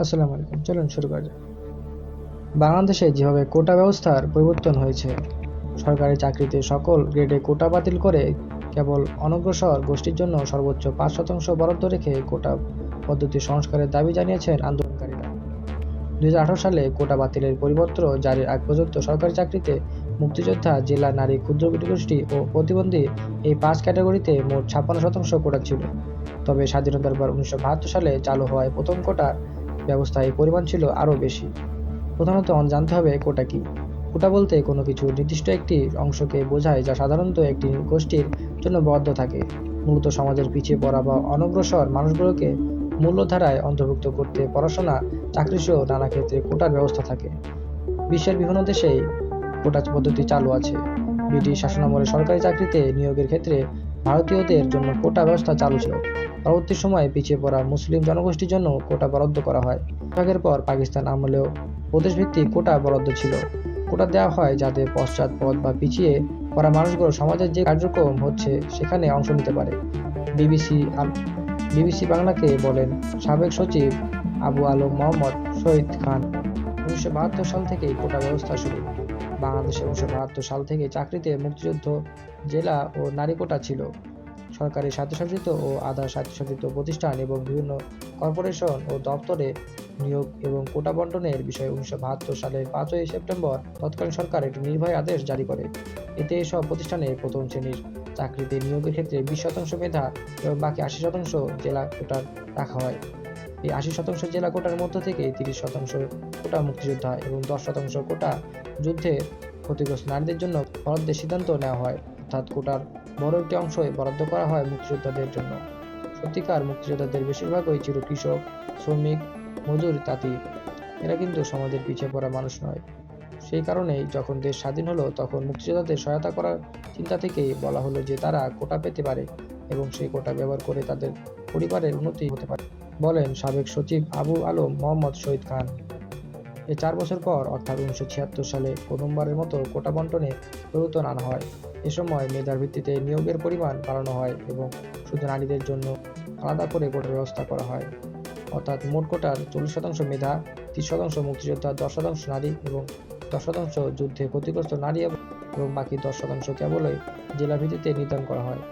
আসসালামু আলাইকুম। চলুন শুরু করা যাক। বাংলাদেশে যেভাবে কোটা ব্যবস্থার পরিবর্তন হয়েছে, সরকারি চাকরিতে সকল গ্রেডে কোটা বাতিল করে কেবল অনগ্রসর গোষ্ঠীর জন্য সর্বোচ্চ পাঁচ শতাংশ বরাদ্দ রেখে কোটা পদ্ধতি সংস্কারের দাবি জানিয়েছেন আন্দোলনকারীরা। দুই সালে কোটা বাতিলের পরিবর্তন জারির আগ পর্যন্ত সরকারি চাকরিতে মুক্তিযোদ্ধা, জেলা নারী ক্ষুদ্র গোষ্ঠী ও প্রতিবন্ধী এই পাঁচ ক্যাটাগরিতে মোট ছাপ্পান্ন শতাংশ কোটা ছিল। তবে স্বাধীনতার পর উনিশশো বাহাত্তর সালে চালু হওয়ায় প্রথম কোটা ব্যবস্থায় পরিমাণ ছিল আরও বেশি। প্রধানত জানতে হবে কোটা কি। কোটা বলতে কোনো কিছু নির্দিষ্ট একটি অংশকে বোঝায় যা সাধারণত একটি গোষ্ঠীর জন্য বরাদ্দ থাকে। মূলত সমাজের পিছিয়ে পড়া বা অনগ্রসর মানুষগুলোকে মূল্যধারায় অন্তর্ভুক্ত করতে পড়াশোনা চাকরিসহ নানা ক্ষেত্রে কোটার ব্যবস্থা থাকে। বিশ্বের বিভিন্ন দেশেই কোটা পদ্ধতি চালু আছে। ব্রিটিশ শাসনামলে সরকারি চাকরিতে নিয়োগের ক্ষেত্রে ভারতীয়দের জন্য কোটা ব্যবস্থা চালু ছিল। পরবর্তী সময়ে পিছিয়ে পড়া মুসলিম জনগোষ্ঠীর জন্য কোটা বরাদ্দ করা হয়। বিভাগের পর পাকিস্তান আমলেও প্রদেশভিত্তিক কোটা বরাদ্দ ছিল। কোটা দেওয়া হয় যাতে পশ্চাৎপদ বা পিছিয়ে পড়া মানুষগুলো সমাজের যে কার্যক্রম হচ্ছে সেখানে অংশ নিতে পারে। বিবিসি বিবিসি বাংলাকে বলেন সাবেক সচিব আবু আলম মোহাম্মদ শহীদ খান। উনিশশো বাহাত্তর সাল থেকেই কোটা ব্যবস্থা শুরু। বাংলাদেশে উনিশশো বাহাত্তর সাল থেকে চাকরিতে মুক্তিযুদ্ধ, জেলা ও নারী কোটা ছিল। সরকারি স্বায়ত্তশাসিত ও আধা স্বায়ত্তশাসিত প্রতিষ্ঠান এবং বিভিন্ন কর্পোরেশন ও দপ্তরে নিয়োগ এবং কোটা বন্টনের বিষয়ে উনিশশো বাহাত্তর সালের পাঁচই সেপ্টেম্বর তৎকালীন সরকার একটি নির্বাহী আদেশ জারি করে। এতে এসব প্রতিষ্ঠানে প্রথম শ্রেণির চাকরিতে নিয়োগের ক্ষেত্রে বিশ শতাংশ মেধা এবং বাকি আশি শতাংশ জেলা কোটার রাখা হয়। এই আশি শতাংশ জেলা কোটার মধ্য থেকে তিরিশ শতাংশ কোটা মুক্তিযোদ্ধা এবং দশ শতাংশ কোটা যুদ্ধে ক্ষতিগ্রস্ত নারীদের জন্য বরাদ্দের সিদ্ধান্ত নেওয়া হয়। অর্থাৎ কোটার বড় একটি অংশই বরাদ্দ করা হয় মুক্তিযোদ্ধাদের জন্য। সত্যিকার মুক্তিযোদ্ধাদের বেশিরভাগই ছিল কৃষক, শ্রমিক, মজুর, তাঁতি। এরা কিন্তু সমাজের পিছিয়ে পড়া মানুষ নয়। সেই কারণেই যখন দেশ স্বাধীন হলো, তখন মুক্তিযোদ্ধাদের সহায়তা করার চিন্তা থেকেই বলা হলো যে তারা কোটা পেতে পারে এবং সেই কোটা ব্যবহার করে তাদের পরিবারের উন্নতি হতে পারে। বলেন সাবেক সচিব আবু আলম মোহাম্মদ শহীদ খান। এ চার বছর পর, অর্থাৎ উনিশশো ছিয়াত্তর সালে প্রথমবারের মতো কোটা বন্টনে পরিবর্তন আনা হয়। এ সময় মেধার ভিত্তিতে নিয়োগের পরিমাণ বাড়ানো হয় এবং শুধু নারীদের জন্য আলাদা করে কোটার ব্যবস্থা করা হয়। অর্থাৎ মোট কোটার চল্লিশ শতাংশ মেধা, তিরিশ শতাংশ মুক্তিযোদ্ধা, দশ শতাংশ নারী এবং দশ শতাংশ যুদ্ধে ক্ষতিগ্রস্ত নারী এবং বাকি দশ শতাংশ কেবলই জেলা ভিত্তিতে নির্ধারণ করা হয়।